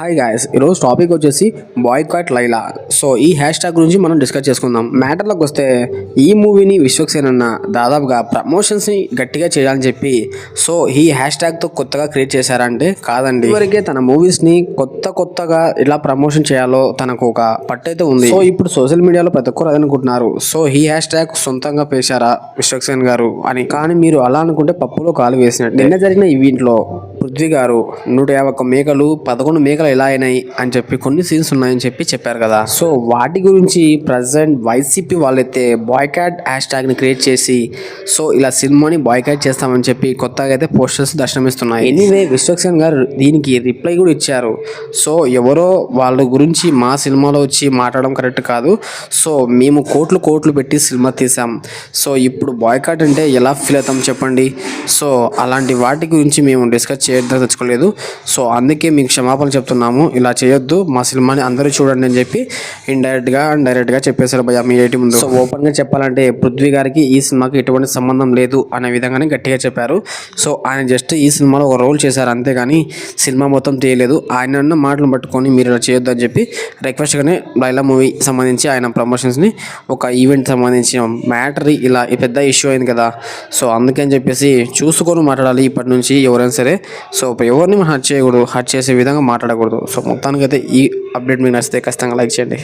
Hi guys ఈరోజు topic వచ్చేసి boycott Laila. So ఈ హ్యాష్ ట్యాగ్ గురించి మనం డిస్కస్ చేసుకుందాం. మ్యాటర్లోకి వస్తే ఈ మూవీని విశ్వక్సేన్ అన్న దాదాపుగా ప్రమోషన్స్ని గట్టిగా చేయాలని చెప్పి సో ఈ హ్యాష్ ట్యాగ్తో కొత్తగా క్రియేట్ చేశారంటే కాదండి. ఇవరికే తన మూవీస్ని కొత్త కొత్తగా ఎలా ప్రమోషన్ చేయాలో తనకు ఒక పట్టయితే ఉంది. సో ఇప్పుడు సోషల్ మీడియాలో ప్రతి ఒక్కరు అదనుకుంటున్నారు సో ఈ హ్యాష్ ట్యాగ్ సొంతంగా పేశారా విశ్వక్సేన్ గారు అని. కానీ మీరు అలా అనుకుంటే పప్పులో కాలు వేసినట్టు. నిన్న జరిగిన ఈవెంట్లో పృథ్వీ గారు నూట యాభై ఒక్క మేకలు పదకొండు మేకలు ఎలా అయినాయి అని చెప్పి కొన్ని సీన్స్ ఉన్నాయని చెప్పి చెప్పారు కదా. సో వాటి గురించి ప్రజెంట్ వైసీపీ వాళ్ళైతే బాయ్కాట్ హ్యాష్ ట్యాగ్ని క్రియేట్ చేసి సో ఇలా సినిమాని బాయ్కాట్ చేస్తామని చెప్పి కొత్తగా అయితే పోస్టర్స్ దర్శనమిస్తున్నాయి. ఎనీవే విశ్వక్సేన్ గారు దీనికి రిప్లై కూడా ఇచ్చారు. సో ఎవరో వాళ్ళ గురించి మా సినిమాలో వచ్చి మాట్లాడడం కరెక్ట్ కాదు. సో మేము కోట్లు కోట్లు పెట్టి సినిమా తీసాం సో ఇప్పుడు బాయ్కాట్ అంటే ఎలా ఫీల్ అవుతాం చెప్పండి? సో అలాంటి వాటి గురించి మేము డిస్కస్ చేయడం తెచ్చుకోలేదు. సో అందుకే మీకు క్షమాపణ చెప్తున్నాము. ఇలా చేయొద్దు. మా సినిమాని అందరూ చూడండి అని చెప్పి ఇండైరెక్ట్గా అండ్ డైరెక్ట్గా చెప్పేశారు భయ మీ ఏటి ముందు. సో ఓపెన్గా చెప్పాలంటే పృథ్వీ గారికి ఈ సినిమాకి ఎటువంటి సంబంధం లేదు అనే విధంగానే గట్టిగా చెప్పారు. సో ఆయన జస్ట్ ఈ సినిమాలో ఒక రోల్ చేశారు అంతేగాని సినిమా మొత్తం తీయలేదు. ఆయన అన్న మాటలు పట్టుకొని మీరు ఇలా చేయొద్దు అని చెప్పి రిక్వెస్ట్గానే లైలా మూవీ సంబంధించి ఆయన ప్రమోషన్స్ని ఒక ఈవెంట్ సంబంధించిన మ్యాటర్ ఇలా పెద్ద ఇష్యూ అయింది కదా. సో అందుకని చెప్పేసి చూసుకొని మాట్లాడాలి ఇప్పటి నుంచి ఎవరైనా సరే. సో ఎవరిని మనం హర్ట్ చేయకూడదు హర్ట్ చేసే విధంగా మాట్లాడకూడదు. సో మొత్తానికైతే ఈ అప్డేట్ మీకు నచ్చితే ఖచ్చితంగా లైక్ చేయండి.